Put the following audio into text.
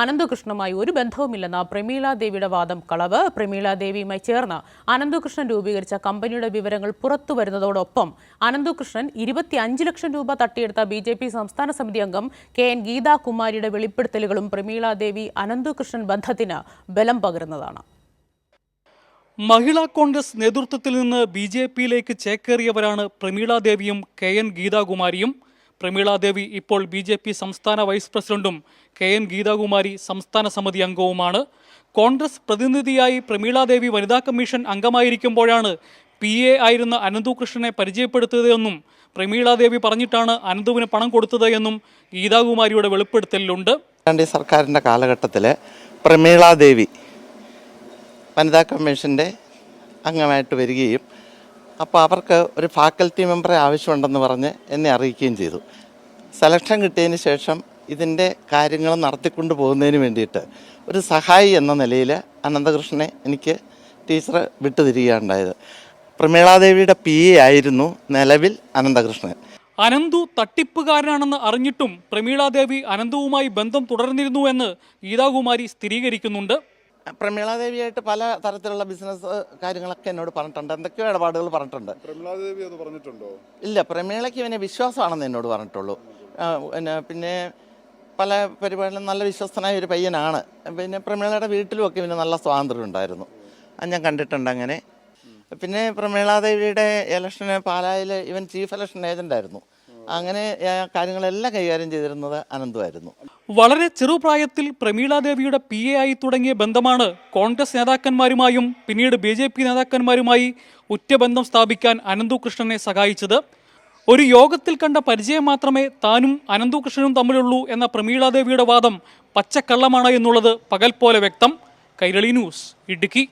അനന്തകൃഷ്ണനുമായി ഒരു ബന്ധവുമില്ലെന്ന പ്രമീള ദേവിയുടെ വാദം കളവ്. പ്രമീള ദേവിയുമായി ചേർന്ന് അനന്തകൃഷ്ണൻ രൂപീകരിച്ച കമ്പനിയുടെ വിവരങ്ങൾ പുറത്തു വരുന്നതോടൊപ്പം അനന്തകൃഷ്ണൻ ഇരുപത്തിയഞ്ച് ലക്ഷം രൂപ തട്ടിയെടുത്ത ബി ജെ പി സംസ്ഥാന സമിതി അംഗം കെ എൻ ഗീതാകുമാരിയുടെ വെളിപ്പെടുത്തലുകളും പ്രമീള ദേവി അനന്തകൃഷ്ണൻ ബന്ധത്തിന് ബലം പകരുന്നതാണ്. മഹിളാ കോൺഗ്രസ് നേതൃത്വത്തിൽ നിന്ന് ബി ജെ പിയിലേക്ക് ചേക്കേറിയവരാണ് പ്രമീള ദേവിയും കെ എൻ ഗീതാകുമാരിയും. പ്രമീള ദേവി ഇപ്പോൾ ബി ജെ പി സംസ്ഥാന വൈസ് പ്രസിഡന്റും കെ എൻ ഗീതാകുമാരി സംസ്ഥാന സമിതി അംഗവുമാണ്. കോൺഗ്രസ് പ്രതിനിധിയായി പ്രമീള ദേവി വനിതാ കമ്മീഷൻ അംഗമായിരിക്കുമ്പോഴാണ് പി എ ആയിരുന്ന അനന്തുകൃഷ്ണനെ പരിചയപ്പെടുത്തിയതെന്നും പ്രമീള ദേവി പറഞ്ഞിട്ടാണ് അനന്തുവിന് പണം കൊടുത്തത് എന്നും ഗീതാകുമാരിയുടെ വെളിപ്പെടുത്തലിലുണ്ട്. സർക്കാരിന്റെ കാലഘട്ടത്തിൽ പ്രമീളാദേവി വനിതാ കമ്മീഷന്റെ അംഗമായിട്ട് വരികയും അപ്പോൾ അവർക്ക് ഒരു ഫാക്കൽറ്റി മെമ്പറെ ആവശ്യമുണ്ടെന്ന് പറഞ്ഞ് എന്നെ അറിയിക്കുകയും ചെയ്തു. സെലക്ഷൻ കിട്ടിയതിന് ശേഷം ഇതിന്റെ കാര്യങ്ങൾ നടത്തിക്കൊണ്ട് പോകുന്നതിന് വേണ്ടിയിട്ട് ഒരു സഹായി എന്ന നിലയിൽ അനന്തകൃഷ്ണനെ എനിക്ക് ടീച്ചർ വിട്ടുതിരികയുണ്ടായത് പ്രമീളാദേവിയുടെ പി എ ആയിരുന്നു നിലവിൽ അനന്തകൃഷ്ണൻ. അനന്തു തട്ടിപ്പുകാരനാണെന്ന് അറിഞ്ഞിട്ടും പ്രമീളാദേവി അനന്തുവുമായി ബന്ധം തുടർന്നിരുന്നുവെന്ന് ഗീതാകുമാരി സ്ഥിരീകരിക്കുന്നുണ്ട്. പ്രമീളാദേവിയായിട്ട് പല തരത്തിലുള്ള ബിസിനസ് കാര്യങ്ങളൊക്കെ എന്നോട് പറഞ്ഞിട്ടുണ്ട്. എന്തൊക്കെയോ ഇടപാടുകൾ പറഞ്ഞിട്ടുണ്ട്. പ്രമീളാദേവി അത് പറഞ്ഞിട്ടുണ്ടോ? ഇല്ല പ്രമീളയ്ക്ക് ഇവനെ വിശ്വാസമാണെന്ന് എന്നോട് പറഞ്ഞിട്ടുള്ളൂ. പിന്നെ പിന്നെ പല പരിപാടികളും നല്ല വിശ്വസ്തനായ ഒരു പയ്യനാണ്. പിന്നെ പ്രമീളയുടെ വീട്ടിലും ഒക്കെ ഇവന് നല്ല സ്വാതന്ത്ര്യം ഉണ്ടായിരുന്നു. അത് ഞാൻ കണ്ടിട്ടുണ്ട് അങ്ങനെ. പിന്നെ പ്രമീളാദേവിയുടെ ഇലക്ഷന് പാലായിൽ ഇവൻ ചീഫ് ഇലക്ഷൻ ഏജന്റായിരുന്നു അങ്ങനെ കാര്യങ്ങളെല്ലാം കൈകാര്യം ചെയ്തിരുന്നത് അനന്തുമായിരുന്നു വളരെ ചെറുപ്രായത്തിൽ പ്രമീളാദേവിയുടെ പി എ ആയി തുടങ്ങിയ ബന്ധമാണ് കോൺഗ്രസ് നേതാക്കന്മാരുമായും പിന്നീട് ബി ജെ പി നേതാക്കന്മാരുമായി ഉറ്റബന്ധം സ്ഥാപിക്കാൻ അനന്തുകൃഷ്ണനെ സഹായിച്ചത്. ഒരു യോഗത്തിൽ കണ്ട പരിചയം മാത്രമേ താനും അനന്തു കൃഷ്ണനും തമ്മിലുള്ളൂ എന്ന പ്രമീളാദേവിയുടെ വാദം പച്ചക്കള്ളമാണ് എന്നുള്ളത് പകൽ പോലെ വ്യക്തം. കൈരളി ന്യൂസ് ഇടുക്കി.